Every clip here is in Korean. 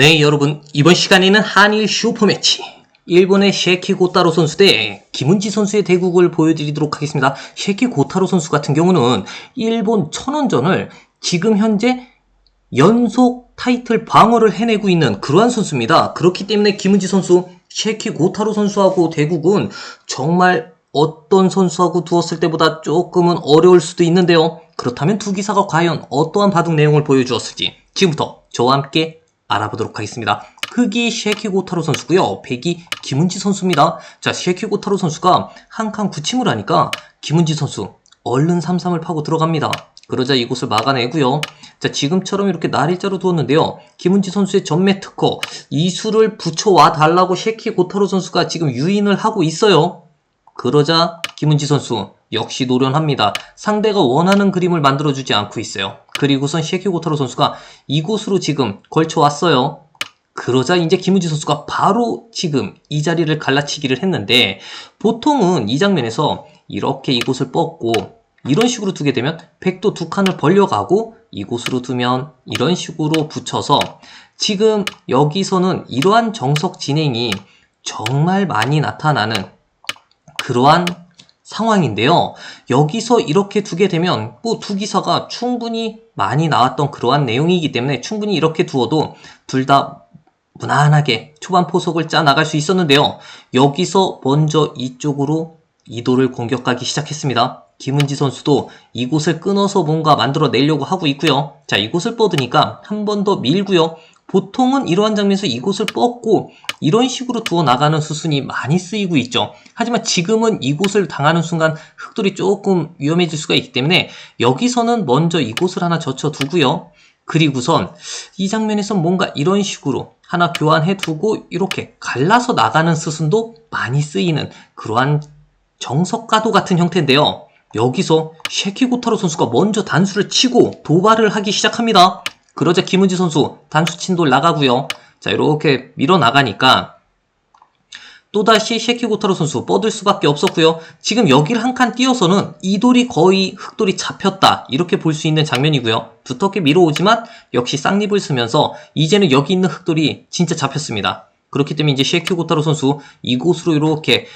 네, 여러분. 이번 시간에는 한일 슈퍼매치. 일본의 셰키 고타로 선수 대 김은지 선수의 대국을 보여드리도록 하겠습니다. 셰키 고타로 선수 같은 경우는 일본 천원전을 지금 현재 연속 타이틀 방어를 해내고 있는 그러한 선수입니다. 그렇기 때문에 김은지 선수, 셰키 고타로 선수하고 대국은 정말 어떤 선수하고 두었을 때보다 조금은 어려울 수도 있는데요. 그렇다면 두 기사가 과연 어떠한 바둑 내용을 보여주었을지 지금부터 저와 함께 알아보도록 하겠습니다. 흑이 셰키 고타로 선수고요. 백이 김은지 선수입니다. 자, 셰키 고타로 선수가 한칸 굳힘을 하니까 김은지 선수 얼른 삼삼을 파고 들어갑니다. 그러자 이곳을 막아내고요. 자, 지금처럼 이렇게 날일자로 두었는데요. 김은지 선수의 전매 특허 이수를 붙여와 달라고 셰키 고타로 선수가 지금 유인을 하고 있어요. 그러자 김은지 선수 역시 노련합니다. 상대가 원하는 그림을 만들어주지 않고 있어요. 그리고선 셰키 고타로 선수가 이곳으로 지금 걸쳐왔어요. 그러자 이제 김은지 선수가 바로 지금 이 자리를 갈라치기를 했는데 보통은 이 장면에서 이렇게 이곳을 뻗고 이런 식으로 두게 되면 백도 두 칸을 벌려가고 이곳으로 두면 이런 식으로 붙여서 지금 여기서는 이러한 정석 진행이 정말 많이 나타나는 그러한 상황인데요. 여기서 이렇게 두게 되면 뭐 두 기사가 충분히 많이 나왔던 그러한 내용이기 때문에 충분히 이렇게 두어도 둘 다 무난하게 초반 포석을 짜 나갈 수 있었는데요. 여기서 먼저 이쪽으로 이도를 공격하기 시작했습니다. 김은지 선수도 이곳을 끊어서 뭔가 만들어 내려고 하고 있고요. 자, 이곳을 뻗으니까 한 번 더 밀고요. 보통은 이러한 장면에서 이곳을 뻗고 이런 식으로 두어 나가는 수순이 많이 쓰이고 있죠. 하지만 지금은 이곳을 당하는 순간 흑돌이 조금 위험해질 수가 있기 때문에 여기서는 먼저 이곳을 하나 젖혀 두고요. 그리고선 이 장면에서 뭔가 이런 식으로 하나 교환해 두고 이렇게 갈라서 나가는 수순도 많이 쓰이는 그러한 정석가도 같은 형태인데요. 여기서 셰키고타로 선수가 먼저 단수를 치고 도발을 하기 시작합니다. 그러자 김은지 선수 단수 친돌 나가고요. 자 이렇게 밀어 나가니까 또다시 셰키 고타로 선수 뻗을 수밖에 없었고요. 지금 여기를 한칸 띄어서는 이 돌이 거의 흑돌이 잡혔다 이렇게 볼 수 있는 장면이고요. 두텁게 밀어오지만 역시 쌍립을 쓰면서 이제는 여기 있는 흑돌이 진짜 잡혔습니다. 그렇기 때문에 이제 셰키 고타로 선수 이곳으로 이렇게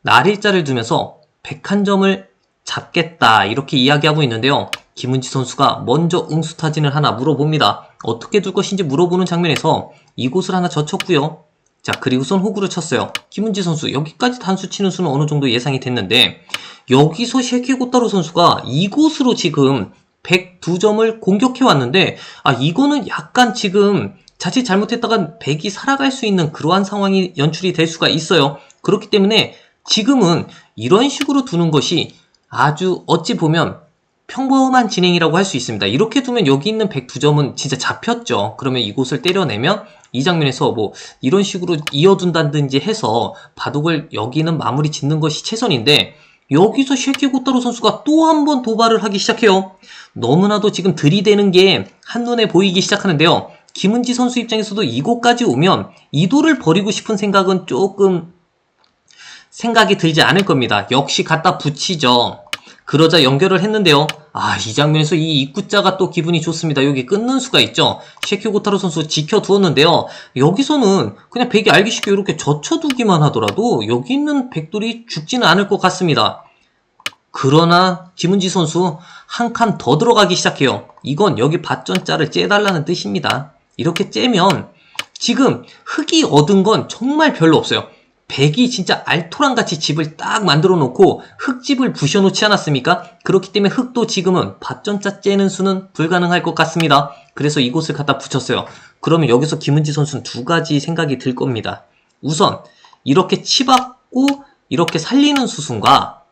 날일자를 두면서 101점을 잡겠다 이렇게 이야기하고 있는데요. 김은지 선수가 먼저 응수타진을 하나 물어봅니다. 어떻게 둘 것인지 물어보는 장면에서 이곳을 하나 젖혔고요. 자 그리고선 호구를 쳤어요. 김은지 선수 여기까지 단수 치는 수는 어느 정도 예상이 됐는데 여기서 셰키고타로 선수가 이곳으로 지금 102점을 공격해 왔는데 아 이거는 약간 지금 자칫 잘못했다간 100이 살아갈 수 있는 그러한 상황이 연출이 될 수가 있어요. 그렇기 때문에 지금은 이런 식으로 두는 것이 아주 어찌 보면 평범한 진행이라고 할 수 있습니다. 이렇게 두면 여기 있는 102점은 진짜 잡혔죠. 그러면 이곳을 때려내면 이 장면에서 뭐 이런 식으로 이어둔다든지 해서 바둑을 여기는 마무리 짓는 것이 최선인데 여기서 쉐키 고타로 선수가 또 한 번 도발을 하기 시작해요. 너무나도 지금 들이대는 게 한눈에 보이기 시작하는데요. 김은지 선수 입장에서도 이곳까지 오면 이도를 버리고 싶은 생각은 조금 생각이 들지 않을 겁니다. 역시 갖다 붙이죠. 그러자 연결을 했는데요. 아, 이 장면에서 이 입구자가 또 기분이 좋습니다. 여기 끊는 수가 있죠. 셰키 고타로 선수 지켜두었는데요. 여기서는 그냥 백이 알기 쉽게 이렇게 젖혀두기만 하더라도 여기 있는 백돌이 죽지는 않을 것 같습니다. 그러나 김은지 선수 한 칸 더 들어가기 시작해요. 이건 여기 밭전자를 째달라는 뜻입니다. 이렇게 째면 지금 흙이 얻은 건 정말 별로 없어요. 백이 진짜 알토란 같이 집을 딱 만들어 놓고 흙집을 부셔 놓지 않았습니까? 그렇기 때문에 흙도 지금은 밭전자 째는 수는 불가능할 것 같습니다. 그래서 이곳을 갖다 붙였어요. 그러면 여기서 김은지 선수는 두 가지 생각이 들 겁니다. 우선 이렇게 치받고 이렇게 살리는 수순과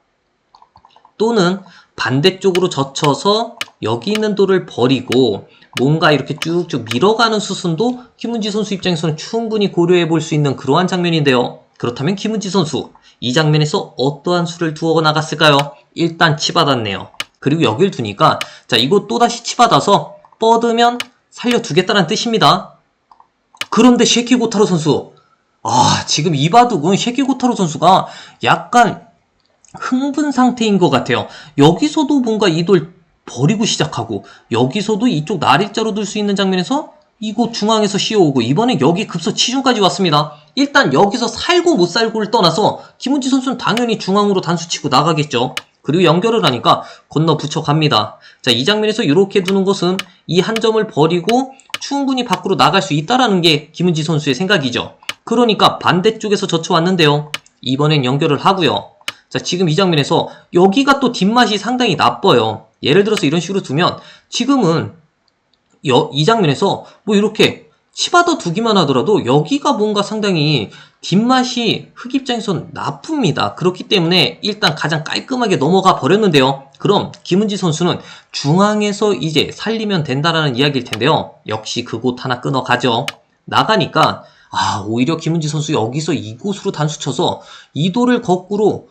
또는 반대쪽으로 젖혀서 여기 있는 돌을 버리고 뭔가 이렇게 쭉쭉 밀어가는 수순도 김은지 선수 입장에서는 충분히 고려해 볼 수 있는 그러한 장면인데요. 그렇다면 김은지 선수 이 장면에서 어떠한 수를 두어 나갔을까요? 일단 치받았네요. 그리고 여길 두니까 자 이거 또다시 치받아서 뻗으면 살려두겠다는 뜻입니다. 그런데 쉐키 고타로 선수 아 지금 이 바둑은 쉐키 고타로 선수가 약간 흥분 상태인 것 같아요. 여기서도 뭔가 이 돌 버리고 시작하고 여기서도 이쪽 날일자로 둘 수 있는 장면에서 이곳 중앙에서 씌워오고 이번엔 여기 급소 치중까지 왔습니다. 일단 여기서 살고 못 살고를 떠나서 김은지 선수는 당연히 중앙으로 단수 치고 나가겠죠. 그리고 연결을 하니까 건너 붙여갑니다. 자, 이 장면에서 이렇게 두는 것은 이 한 점을 버리고 충분히 밖으로 나갈 수 있다라는 게 김은지 선수의 생각이죠. 그러니까 반대쪽에서 젖혀왔는데요. 이번엔 연결을 하고요. 자, 지금 이 장면에서 여기가 또 뒷맛이 상당히 나빠요. 예를 들어서 이런 식으로 두면 지금은 여- 이 장면에서 뭐 이렇게 치받아 두기만 하더라도 여기가 뭔가 상당히 뒷맛이 흑 입장에선 나쁩니다. 그렇기 때문에 일단 가장 깔끔하게 넘어가 버렸는데요. 그럼 김은지 선수는 중앙에서 이제 살리면 된다라는 이야기일 텐데요. 역시 그곳 하나 끊어가죠. 나가니까 아 오히려 김은지 선수 여기서 이곳으로 단수 쳐서 이도를 거꾸로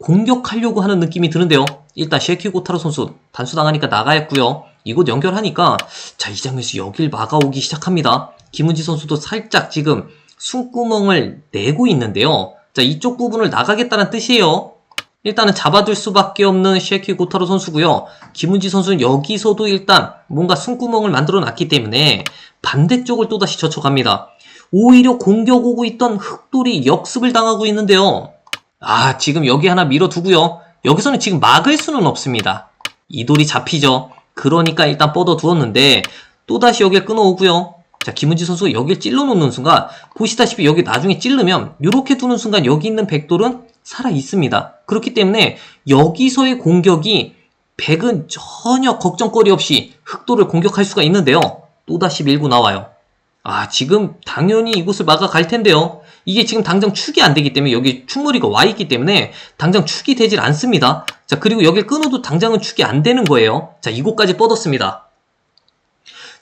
공격하려고 하는 느낌이 드는데요. 일단 쉐키 고타로 선수 단수 당하니까 나가였고요. 이곳 연결하니까 자 이 장면에서 여길 막아오기 시작합니다. 김은지 선수도 살짝 지금 숨구멍을 내고 있는데요. 자 이쪽 부분을 나가겠다는 뜻이에요. 일단은 잡아둘 수밖에 없는 쉐키 고타로 선수고요. 김은지 선수는 여기서도 일단 뭔가 숨구멍을 만들어 놨기 때문에 반대쪽을 또다시 젖혀갑니다. 오히려 공격 오고 있던 흑돌이 역습을 당하고 있는데요. 아, 지금 여기 하나 밀어두고요. 여기서는 지금 막을 수는 없습니다. 이 돌이 잡히죠. 그러니까 일단 뻗어 두었는데 또다시 여길 끊어오고요. 자, 김은지 선수 여길 찔러 놓는 순간 보시다시피 여기 나중에 찔르면 이렇게 두는 순간 여기 있는 백돌은 살아 있습니다. 그렇기 때문에 여기서의 공격이 백은 전혀 걱정거리 없이 흑돌을 공격할 수가 있는데요. 또다시 밀고 나와요. 아, 지금 당연히 이곳을 막아 갈 텐데요. 이게 지금 당장 축이 안 되기 때문에 여기 축머리가 와 있기 때문에 당장 축이 되질 않습니다. 자, 그리고 여길 끊어도 당장은 축이 안 되는 거예요. 자, 이곳까지 뻗었습니다.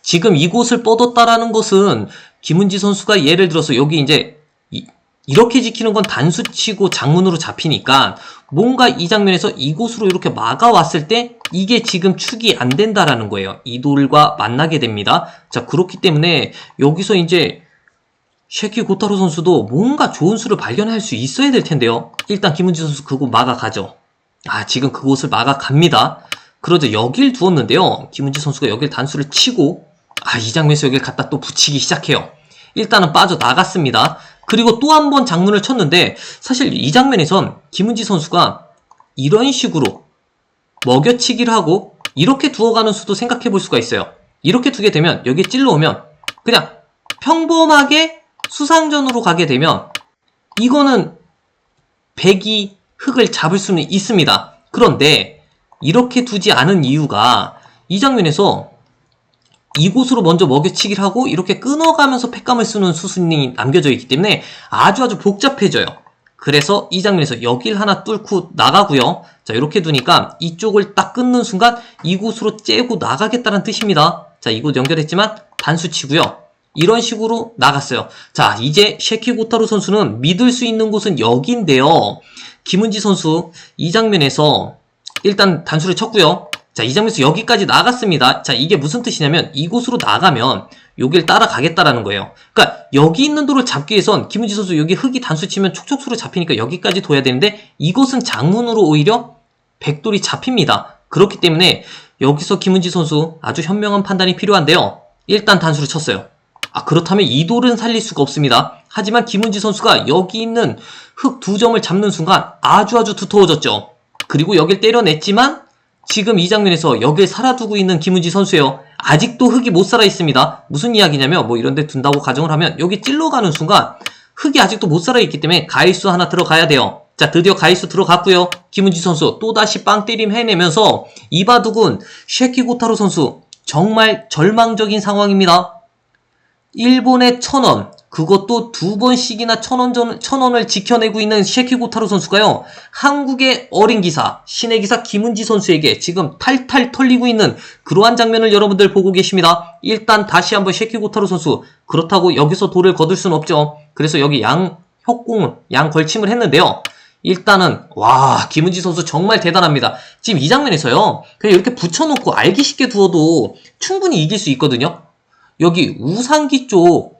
지금 이곳을 뻗었다라는 것은 김은지 선수가 예를 들어서 여기 이제 이, 이렇게 지키는 건 단수치고 장문으로 잡히니까 뭔가 이 장면에서 이곳으로 이렇게 막아왔을 때 이게 지금 축이 안 된다라는 거예요. 이 돌과 만나게 됩니다. 자, 그렇기 때문에 여기서 이제 쉐키 고타로 선수도 뭔가 좋은 수를 발견할 수 있어야 될 텐데요. 일단 김은지 선수 그곳 막아가죠. 아, 지금 그곳을 막아갑니다. 그러자 여길 두었는데요. 김은지 선수가 여길 단수를 치고, 아, 이 장면에서 여길 갖다 또 붙이기 시작해요. 일단은 빠져나갔습니다. 그리고 또 한 번 장문을 쳤는데, 사실 이 장면에선 김은지 선수가 이런 식으로 먹여치기를 하고, 이렇게 두어가는 수도 생각해 볼 수가 있어요. 이렇게 두게 되면, 여기에 찔러오면, 그냥 평범하게 수상전으로 가게 되면 이거는 백이 흙을 잡을 수는 있습니다. 그런데 이렇게 두지 않은 이유가 이 장면에서 이곳으로 먼저 먹여치기를 하고 이렇게 끊어가면서 팩감을 쓰는 수순이 남겨져 있기 때문에 아주 아주 복잡해져요. 그래서 이 장면에서 여길 하나 뚫고 나가고요. 자 이렇게 두니까 이쪽을 딱 끊는 순간 이곳으로 째고 나가겠다는 뜻입니다. 자 이곳 연결했지만 단수치고요. 이런 식으로 나갔어요. 자, 이제 쉐키 고타로 선수는 믿을 수 있는 곳은 여기인데요. 김은지 선수 이 장면에서 일단 단수를 쳤고요. 자, 이 장면에서 여기까지 나갔습니다. 자, 이게 무슨 뜻이냐면 이곳으로 나가면 여길 따라가겠다라는 거예요. 그러니까 여기 있는 돌을 잡기 위해선 김은지 선수 여기 흙이 단수 치면 촉촉수로 잡히니까 여기까지 둬야 되는데 이곳은 장문으로 오히려 백돌이 잡힙니다. 그렇기 때문에 여기서 김은지 선수 아주 현명한 판단이 필요한데요. 일단 단수를 쳤어요. 아, 그렇다면 이 돌은 살릴 수가 없습니다. 하지만 김은지 선수가 여기 있는 흙 두 점을 잡는 순간 아주 아주 두터워졌죠. 그리고 여길 때려냈지만 지금 이 장면에서 여길 살아두고 있는 김은지 선수예요. 아직도 흙이 못 살아 있습니다. 무슨 이야기냐면 뭐 이런 데 둔다고 가정을 하면 여기 찔러가는 순간 흙이 아직도 못 살아 있기 때문에 가이수 하나 들어가야 돼요. 자, 드디어 가이수 들어갔고요. 김은지 선수 또다시 빵 때림 해내면서 이바둑은 쉐키 고타로 선수 정말 절망적인 상황입니다. 일본의 천원, 그것도 두 번씩이나 천원, 전- 천원을 지켜내고 있는 쉐키 고타로 선수가요, 한국의 어린 기사, 신의 기사 김은지 선수에게 지금 탈탈 털리고 있는 그러한 장면을 여러분들 보고 계십니다. 일단 다시 한번 쉐키 고타로 선수, 그렇다고 여기서 돌을 거둘 순 없죠. 그래서 여기 양 협공을, 양 걸침을 했는데요. 일단은 와 김은지 선수 정말 대단합니다. 지금 이 장면에서요 그냥 이렇게 붙여놓고 알기 쉽게 두어도 충분히 이길 수 있거든요. 여기 우상기 쪽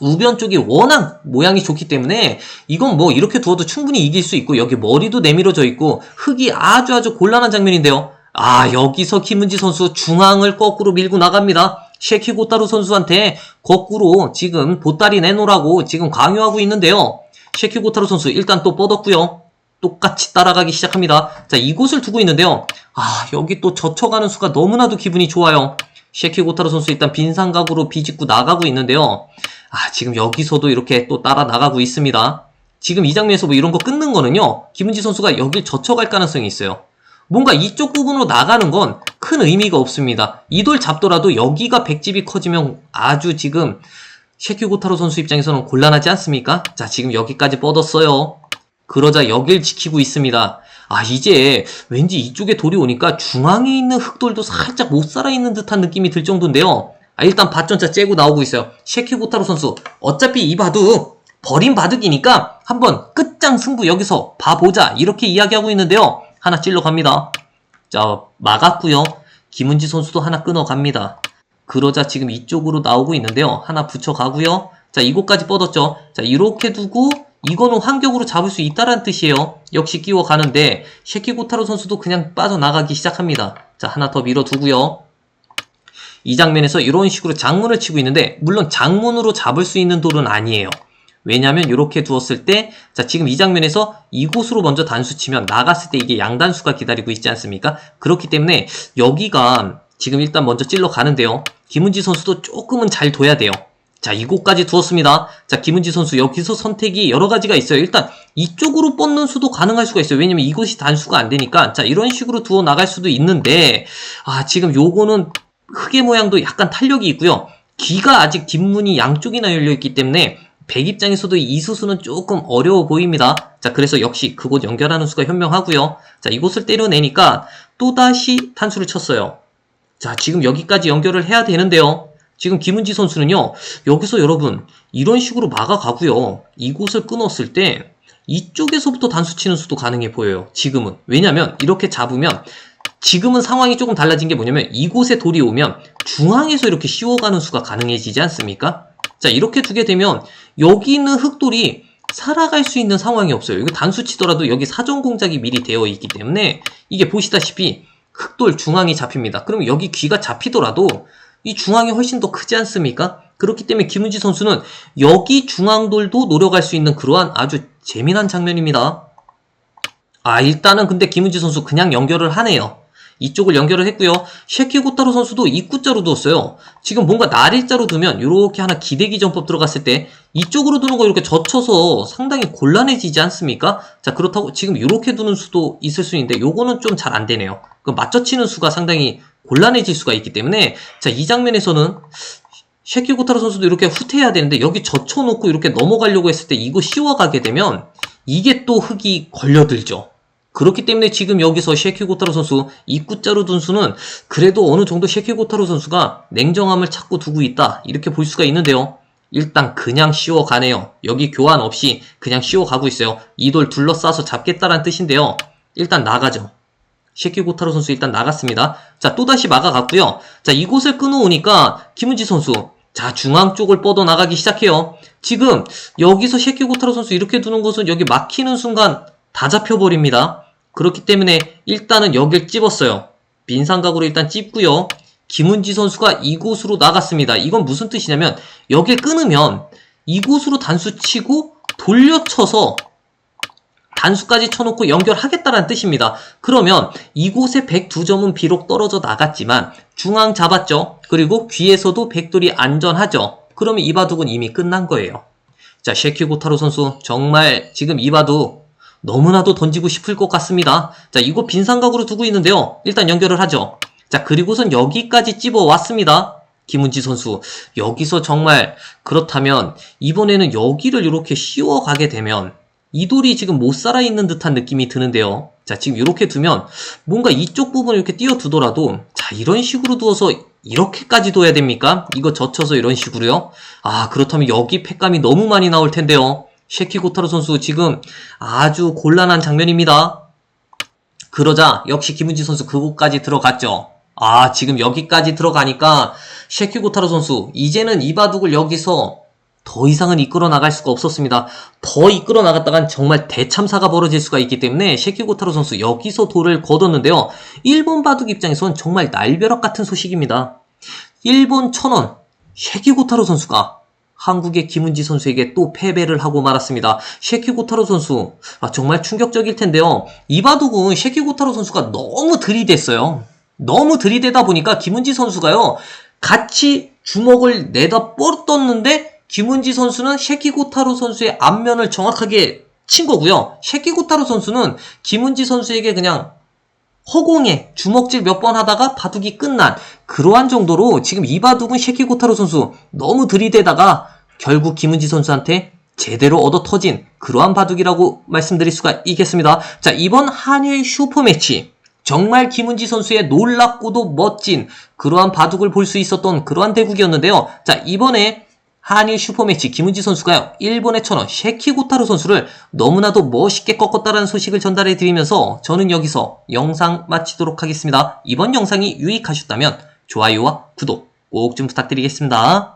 우변 쪽이 워낙 모양이 좋기 때문에 이건 뭐 이렇게 두어도 충분히 이길 수 있고 여기 머리도 내밀어져 있고 흙이 아주 아주 곤란한 장면인데요. 아 여기서 김은지 선수 중앙을 거꾸로 밀고 나갑니다. 셰키 고타루 선수한테 거꾸로 지금 보따리 내놓으라고 지금 강요하고 있는데요. 셰키 고타루 선수 일단 또 뻗었고요. 똑같이 따라가기 시작합니다. 자, 이곳을 두고 있는데요. 아, 여기 또 젖혀가는 수가 너무나도 기분이 좋아요. 셰키 고타루 선수 일단 빈상각으로 비집고 나가고 있는데요. 아, 지금 여기서도 이렇게 또 따라 나가고 있습니다. 지금 이 장면에서 뭐 이런 거 끊는 거는요. 김은지 선수가 여길 젖혀갈 가능성이 있어요. 뭔가 이쪽 부분으로 나가는 건 큰 의미가 없습니다. 이 돌 잡더라도 여기가 백집이 커지면 아주 지금 셰키 고타로 선수 입장에서는 곤란하지 않습니까? 자, 지금 여기까지 뻗었어요. 그러자 여길 지키고 있습니다. 아, 이제 왠지 이쪽에 돌이 오니까 중앙에 있는 흑돌도 살짝 못 살아있는 듯한 느낌이 들 정도인데요. 아, 일단 밭전차 째고 나오고 있어요. 셰키 고타로 선수. 어차피 이 바둑 버린 바둑이니까 한번 끝장 승부 여기서 봐보자. 이렇게 이야기하고 있는데요. 하나 찔러 갑니다. 자, 막았고요. 김은지 선수도 하나 끊어갑니다. 그러자 지금 이쪽으로 나오고 있는데요. 하나 붙여가고요. 자, 이곳까지 뻗었죠. 자, 이렇게 두고 이거는 환격으로 잡을 수 있다란 뜻이에요. 역시 끼워가는데 셰키고타로 선수도 그냥 빠져나가기 시작합니다. 자, 하나 더 밀어두고요. 이 장면에서 이런 식으로 장문을 치고 있는데 물론 장문으로 잡을 수 있는 돌은 아니에요. 왜냐하면 이렇게 두었을 때, 자, 지금 이 장면에서 이곳으로 먼저 단수 치면 나갔을 때 이게 양단수가 기다리고 있지 않습니까? 그렇기 때문에 여기가 지금 일단 먼저 찔러 가는데요. 김은지 선수도 조금은 잘 둬야 돼요. 자, 이곳까지 두었습니다. 자, 김은지 선수 여기서 선택이 여러 가지가 있어요. 일단 이쪽으로 뻗는 수도 가능할 수가 있어요. 왜냐면 이곳이 단수가 안 되니까. 자, 이런 식으로 두어 나갈 수도 있는데, 아, 지금 요거는 흑의 모양도 약간 탄력이 있고요. 귀가 아직 뒷문이 양쪽이나 열려 있기 때문에 백 입장에서도 이 수수는 조금 어려워 보입니다. 자, 그래서 역시 그곳 연결하는 수가 현명하고요. 자, 이곳을 때려내니까 또다시 탄수를 쳤어요. 자, 지금 여기까지 연결을 해야 되는데요. 지금 김은지 선수는요, 여기서 여러분, 이런 식으로 막아가고요. 이곳을 끊었을 때, 이쪽에서부터 단수 치는 수도 가능해 보여요. 지금은. 왜냐면, 이렇게 잡으면, 지금은 상황이 조금 달라진 게 뭐냐면, 이곳에 돌이 오면, 중앙에서 이렇게 씌워가는 수가 가능해지지 않습니까? 자, 이렇게 두게 되면, 여기 있는 흑돌이 살아갈 수 있는 상황이 없어요. 이거 단수 치더라도 여기 사전 공작이 미리 되어 있기 때문에, 이게 보시다시피, 흑돌 중앙이 잡힙니다. 그럼 여기 귀가 잡히더라도, 이 중앙이 훨씬 더 크지 않습니까? 그렇기 때문에 김은지 선수는 여기 중앙돌도 노려갈 수 있는 그러한 아주 재미난 장면입니다. 아, 일단은 근데 김은지 선수 그냥 연결을 하네요. 이쪽을 연결을 했고요. 셰키 고타로 선수도 입구자로 두었어요. 지금 뭔가 날일자로 두면 이렇게 하나 기대기 전법 들어갔을 때 이쪽으로 두는 거 이렇게 젖혀서 상당히 곤란해지지 않습니까? 자 그렇다고 지금 이렇게 두는 수도 있을 수 있는데 요거는 좀 잘 안 되네요. 그 맞춰치는 수가 상당히 곤란해질 수가 있기 때문에 자 이 장면에서는 셰키 고타로 선수도 이렇게 후퇴해야 되는데 여기 젖혀놓고 이렇게 넘어가려고 했을 때 이거 씌워가게 되면 이게 또 흙이 걸려들죠. 그렇기 때문에 지금 여기서 셰키 고타로 선수 입구자로 둔 수는 그래도 어느 정도 셰키 고타로 선수가 냉정함을 찾고 두고 있다 이렇게 볼 수가 있는데요. 일단 그냥 씌워가네요. 여기 교환 없이 그냥 씌워가고 있어요. 이 돌 둘러싸서 잡겠다란 뜻인데요. 일단 나가죠. 셰키 고타로 선수 일단 나갔습니다. 자, 또다시 막아갔고요. 자, 이곳을 끊어오니까 김은지 선수 자, 중앙 쪽을 뻗어 나가기 시작해요. 지금 여기서 셰키 고타로 선수 이렇게 두는 것은 여기 막히는 순간 다 잡혀버립니다. 그렇기 때문에 일단은 여길 찝었어요. 빈상각으로 일단 찝고요. 김은지 선수가 이곳으로 나갔습니다. 이건 무슨 뜻이냐면 여길 끊으면 이곳으로 단수 치고 돌려쳐서 단수까지 쳐놓고 연결하겠다는 뜻입니다. 그러면 이곳에 102점은 비록 떨어져 나갔지만 중앙 잡았죠. 그리고 귀에서도 백돌이 안전하죠. 그러면 이 바둑은 이미 끝난 거예요. 자, 셰키 고타로 선수 정말 지금 이 바둑 너무나도 던지고 싶을 것 같습니다. 자, 이거 빈상각으로 두고 있는데요. 일단 연결을 하죠. 자, 그리고선 여기까지 찝어 왔습니다. 김은지 선수. 여기서 정말 그렇다면 이번에는 여기를 이렇게 씌워 가게 되면 이 돌이 지금 못 살아있는 듯한 느낌이 드는데요. 자, 지금 이렇게 두면 뭔가 이쪽 부분을 이렇게 띄워 두더라도 자, 이런 식으로 두어서 이렇게까지 둬야 됩니까? 이거 젖혀서 이런 식으로요? 아, 그렇다면 여기 팩감이 너무 많이 나올 텐데요. 셰키 고타로 선수 지금 아주 곤란한 장면입니다. 그러자 역시 김은지 선수 그곳까지 들어갔죠. 아, 지금 여기까지 들어가니까 셰키 고타로 선수 이제는 이 바둑을 여기서 더 이상은 이끌어 나갈 수가 없었습니다. 더 이끌어 나갔다간 정말 대참사가 벌어질 수가 있기 때문에 셰키 고타로 선수 여기서 돌을 거뒀는데요. 일본 바둑 입장에선 정말 날벼락 같은 소식입니다. 일본 천원 셰키고타로 선수가 한국의 김은지 선수에게 또 패배를 하고 말았습니다. 셰키 고타로 선수 아, 정말 충격적일 텐데요. 이 바둑은 셰키 고타로 선수가 너무 들이댔어요. 너무 들이대다 보니까 김은지 선수가요. 같이 주먹을 내다 뻗었는데 김은지 선수는 셰키 고타로 선수의 앞면을 정확하게 친 거고요. 셰키 고타로 선수는 김은지 선수에게 그냥 허공에 주먹질 몇 번 하다가 바둑이 끝난 그러한 정도로 지금 이 바둑은 셰키 고타로 선수 너무 들이대다가 결국 김은지 선수한테 제대로 얻어 터진 그러한 바둑이라고 말씀드릴 수가 있겠습니다. 자, 이번 한일 슈퍼매치. 정말 김은지 선수의 놀랍고도 멋진 그러한 바둑을 볼 수 있었던 그러한 대국이었는데요. 자, 이번에 한일 슈퍼매치 김은지 선수가요. 일본의 천원 셰키고타로 선수를 너무나도 멋있게 꺾었다라는 소식을 전달해 드리면서 저는 여기서 영상 마치도록 하겠습니다. 이번 영상이 유익하셨다면 좋아요와 구독 꼭 좀 부탁드리겠습니다.